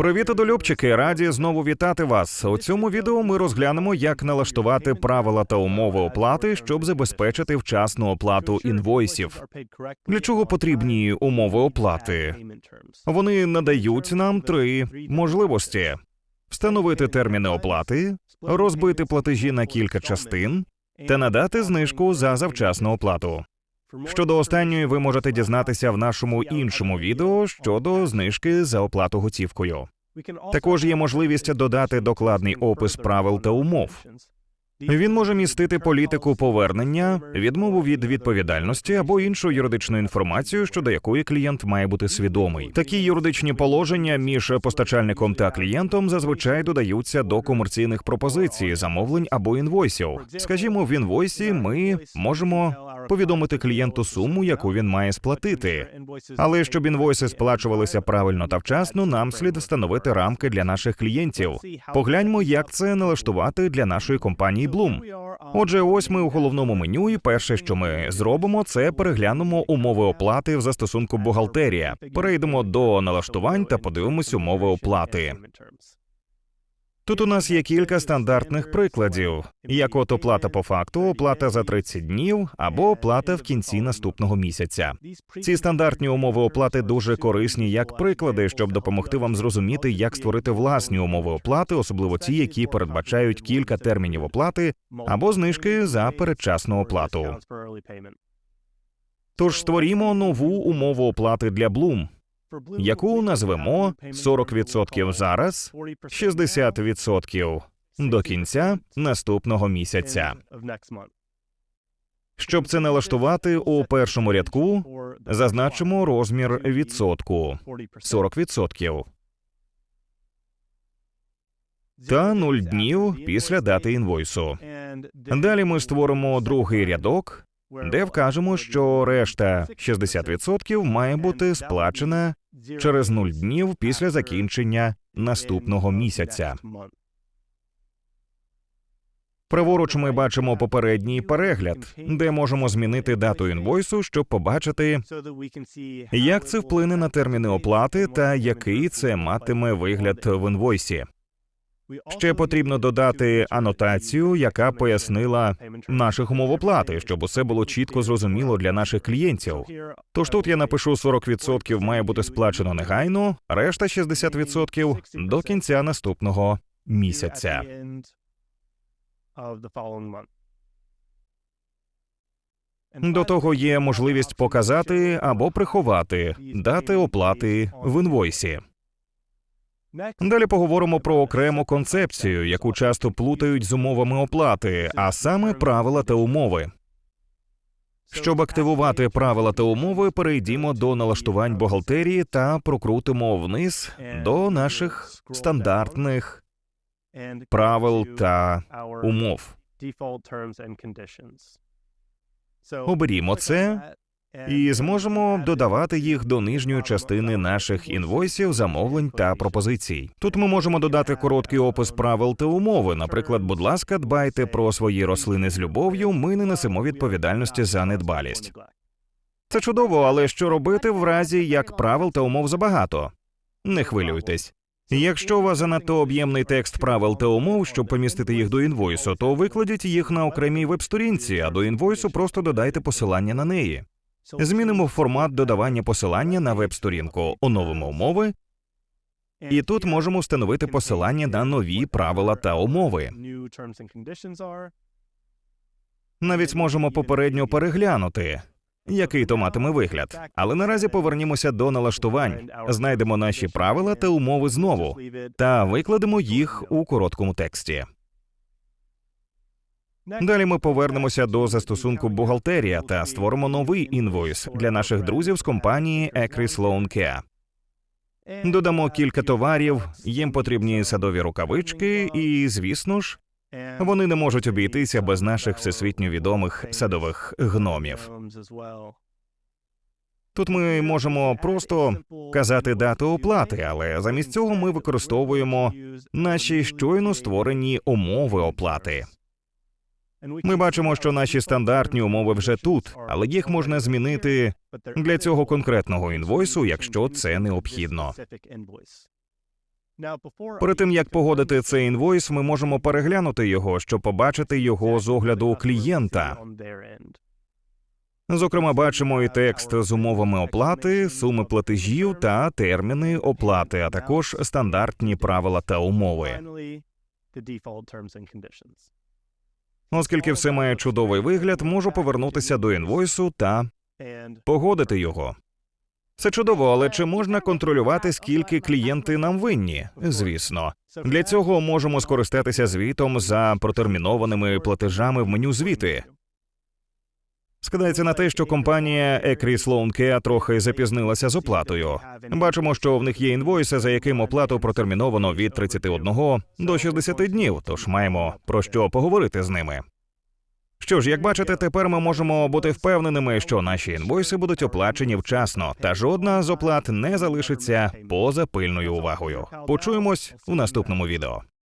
Привіт, одолюбчики! Раді знову вітати вас. У цьому відео ми розглянемо, як налаштувати правила та умови оплати, щоб забезпечити вчасну оплату інвойсів. Для чого потрібні умови оплати? Вони надають нам три можливості: встановити терміни оплати, розбити платежі на кілька частин та надати знижку за завчасну оплату. Щодо останньої, ви можете дізнатися в нашому іншому відео щодо знижки за оплату готівкою. Також є можливість додати докладний опис правил та умов. Він може містити політику повернення, відмову від відповідальності або іншу юридичну інформацію, щодо якої клієнт має бути свідомий. Такі юридичні положення між постачальником та клієнтом зазвичай додаються до комерційних пропозицій, замовлень або інвойсів. Скажімо, в інвойсі ми можемо повідомити клієнту суму, яку він має сплатити. Але щоб інвойси сплачувалися правильно та вчасно, нам слід встановити рамки для наших клієнтів. Погляньмо, як це налаштувати для нашої компанії Bloom. Отже, ось ми у головному меню, і перше, що ми зробимо, це переглянемо умови оплати в застосунку бухгалтерія. Перейдемо до налаштувань та подивимось умови оплати. Тут у нас є кілька стандартних прикладів, як от оплата по факту, оплата за 30 днів або оплата в кінці наступного місяця. Ці стандартні умови оплати дуже корисні як приклади, щоб допомогти вам зрозуміти, як створити власні умови оплати, особливо ті, які передбачають кілька термінів оплати або знижки за передчасну оплату. Тож створімо нову умову оплати для Bloom, яку назвемо 40% зараз, 60% до кінця наступного місяця. Щоб це налаштувати у першому рядку, зазначимо розмір відсотку 40%. Та 0 днів після дати інвойсу. Далі ми створимо другий рядок, де вкажемо, що решта 60% має бути сплачена через 0 днів після закінчення наступного місяця. Праворуч ми бачимо попередній перегляд, де можемо змінити дату інвойсу, щоб побачити, як це вплине на терміни оплати та який це матиме вигляд в інвойсі. Ще потрібно додати анотацію, яка пояснила наших умов оплати, щоб усе було чітко зрозуміло для наших клієнтів. Тож тут я напишу 40% має бути сплачено негайно, решта 60% до кінця наступного місяця. До того є можливість показати або приховати дати оплати в інвойсі. Далі поговоримо про окрему концепцію, яку часто плутають з умовами оплати, а саме правила та умови. Щоб активувати правила та умови, перейдімо до налаштувань бухгалтерії та прокрутимо вниз до наших стандартних правил та умов. Оберімо це і зможемо додавати їх до нижньої частини наших інвойсів, замовлень та пропозицій. Тут ми можемо додати короткий опис правил та умови. Наприклад, будь ласка, дбайте про свої рослини з любов'ю. Ми не несемо відповідальності за недбалість. Це чудово, але що робити в разі як правил та умов забагато? Не хвилюйтесь. Якщо у вас занадто об'ємний текст правил та умов, щоб помістити їх до інвойсу, то викладіть їх на окремій веб-сторінці, а до інвойсу просто додайте посилання на неї. Змінимо формат додавання посилання на веб-сторінку, оновимо умови, і тут можемо встановити посилання на нові правила та умови. Навіть можемо попередньо переглянути, який то матиме вигляд. Але наразі повернімося до налаштувань, знайдемо наші правила та умови знову та викладемо їх у короткому тексті. Далі ми повернемося до застосунку бухгалтерія та створимо новий інвойс для наших друзів з компанії Loan Care. Додамо кілька товарів, їм потрібні садові рукавички, і, звісно ж, вони не можуть обійтися без наших всесвітньо відомих садових гномів. Тут ми можемо просто казати дату оплати, але замість цього ми використовуємо наші щойно створені умови оплати. Ми бачимо, що наші стандартні умови вже тут, але їх можна змінити для цього конкретного інвойсу, якщо це необхідно. Перед тим як погодити цей інвойс, ми можемо переглянути його, щоб побачити його з огляду клієнта. Зокрема, бачимо і текст з умовами оплати, суми платежів та терміни оплати, а також стандартні правила та умови. Оскільки все має чудовий вигляд, можу повернутися до інвойсу та погодити його. Це чудово, але чи можна контролювати, скільки клієнти нам винні? Звісно, для цього можемо скористатися звітом за протермінованими платежами в меню звіти. Скидається на те, що компанія Loan Care трохи запізнилася з оплатою. Бачимо, що в них є інвойси, за яким оплату протерміновано від 31 до 60 днів, тож маємо про що поговорити з ними. Що ж, як бачите, тепер ми можемо бути впевненими, що наші інвойси будуть оплачені вчасно, та жодна з оплат не залишиться поза пильною увагою. Почуємось у наступному відео.